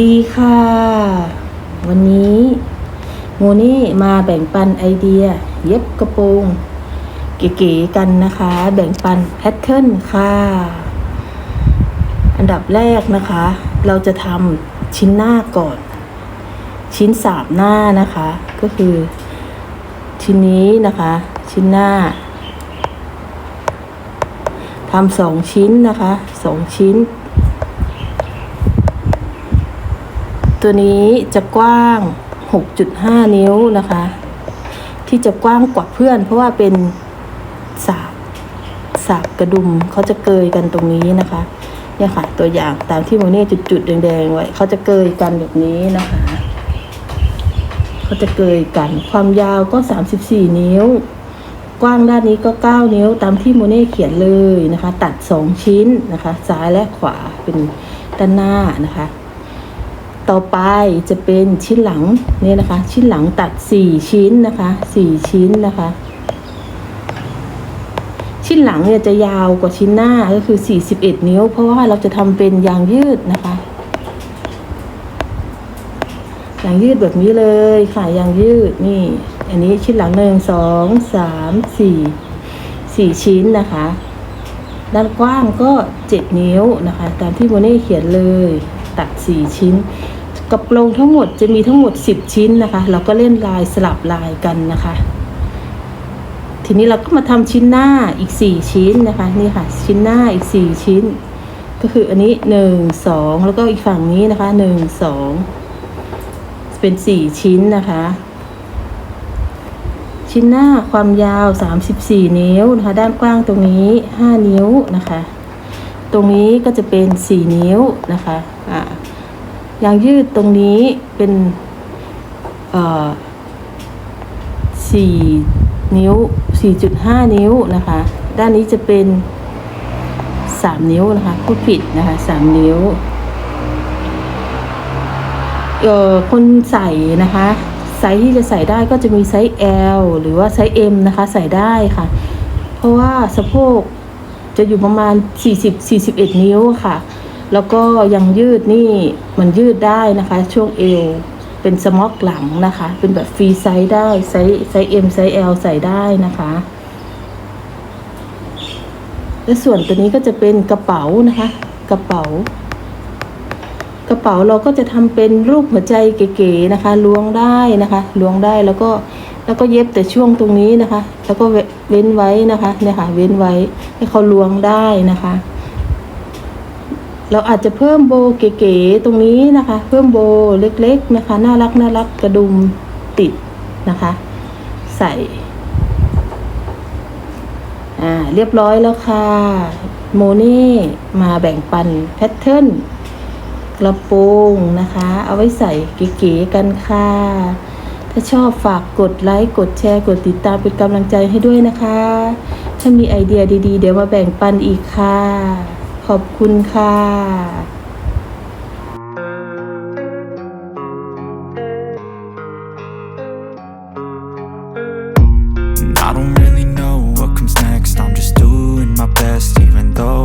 ดีค่ะ วันนี้โมนี่มาแบ่งปันไอเดีย เย็บกระโปรงเก๋ๆกันนะคะ แบ่งปันแพทเทิร์นค่ะ อันดับแรกนะคะ เราจะทำชิ้นหน้าก่อน ชิ้นสามหน้านะคะ ก็คือ ชิ้นนี้นะคะ ชิ้นหน้าทำสองชิ้นนะคะสองชิ้น ตัวนี้จะกว้าง 6.5 นิ้วนะคะ ที่จะกว้างกว่าเพื่อน เพราะว่าเป็นสาบสาบกระดุมเขาจะเกยกันตรงนี้นะคะ เนี่ยค่ะ ตัวอย่างตามที่โมเน่จุดๆแดงๆไว้เขาจะเกยกันแบบนี้นะคะเขาจะเกยกัน ความยาวก็ 34 นิ้ว กว้างด้านนี้ก็ 9 นิ้วตามที่โมเน่เขียนเลยนะคะ ตัด 2 ชิ้นนะคะ ซ้ายและขวาเป็นด้านหน้านะคะ ต่อไปจะเป็นชิ้นหลังเนี่ยนะคะ ชิ้นหลังตัด 4 ชิ้นนะคะ 4 ชิ้นนะคะ ชิ้นหลังเนี่ยจะยาวกว่าชิ้นหน้าก็คือ 41 นิ้ว เพราะว่าเราจะทำเป็นยางยืดนะคะยางยืดแบบนี้เลยค่ะยางยืดนี่ อันนี้ชิ้นหลังหนึ่งสองสามสี่สี่ชิ้นนะคะ ด้านกว้างก็7นิ้วนะคะ ตามที่โมเน่เขียนเลยตัด4ชิ้น กระโปรงทั้งหมดจะมีทั้งหมด 10 ชิ้นนะคะ เราก็เล่นลายสลับลายกันนะคะ ทีนี้เราก็มาทำชิ้นหน้าอีก 4 ชิ้นนะคะนี่ค่ะ ชิ้นหน้าอีก 4 ชิ้น ก็คืออันนี้ 1 2 แล้วก็อีกฝั่งนี้นะคะ 1 2 เป็น 4 ชิ้นนะคะ ชิ้นหน้าความยาว 34 นิ้วนะคะ ด้านกว้างตรงนี้ 5 นิ้วนะคะ ตรงนี้ก็จะเป็น 4 นิ้วนะคะอ่า ยางยืดตรงนี้เป็นเอ่อ4นิ้ว 4.5 นิ้วนะคะ ด้านนี้จะเป็น 3 นิ้วนะคะพูดผิดนะคะ3นิ้วเอ่อคนใส่นะคะไซส์ที่จะใส่ได้ก็จะมีไซส์ L หรือว่าไซส์ M นะคะใส่ได้ค่ะ เพราะว่าสะโพกจะอยู่ประมาณ 40-41 นิ้วค่ะ แล้วก็ยังยืดนี่มันยืดได้นะคะ ช่วงเอวเป็นสม็อกหลังนะคะ เป็นแบบฟรีไซส์ได้ไซส์ไซส์ M ไซส์ L ใส่ได้นะคะและส่วนตัวนี้ก็จะเป็นกระเป๋านะคะ กระเป๋า กระเป๋าเราก็จะทำเป็นรูปหัวใจเก๋ๆนะคะล้วงได้นะคะล้วงได้แล้วก็แล้วก็เย็บแต่ช่วงตรงนี้นะคะ แล้วก็เว้นไว้นะคะเนี่ยค่ะเว้นไว้ให้เขาล้วงได้นะคะ เราอาจจะเพิ่มโบเก๋ๆตรงนี้นะคะ เพิ่มโบเล็กๆนะคะ น่ารักน่ารักกระดุมติดนะคะ ใส่อ่าเรียบร้อยแล้วค่ะ โมเน่มาแบ่งปันแพทเทิร์นกระโปรงนะคะ เอาไว้ใส่เก๋ๆกันค่ะ ถ้าชอบฝากกดไลค์ กดแชร์ กดติดตามเป็นกำลังใจให้ด้วยนะคะ ถ้ามีไอเดียดีๆ เดี๋ยวมาแบ่งปันอีกค่ะ ขอบคุณค่ะ I don't really know what comes next. I'm just doing my best, even though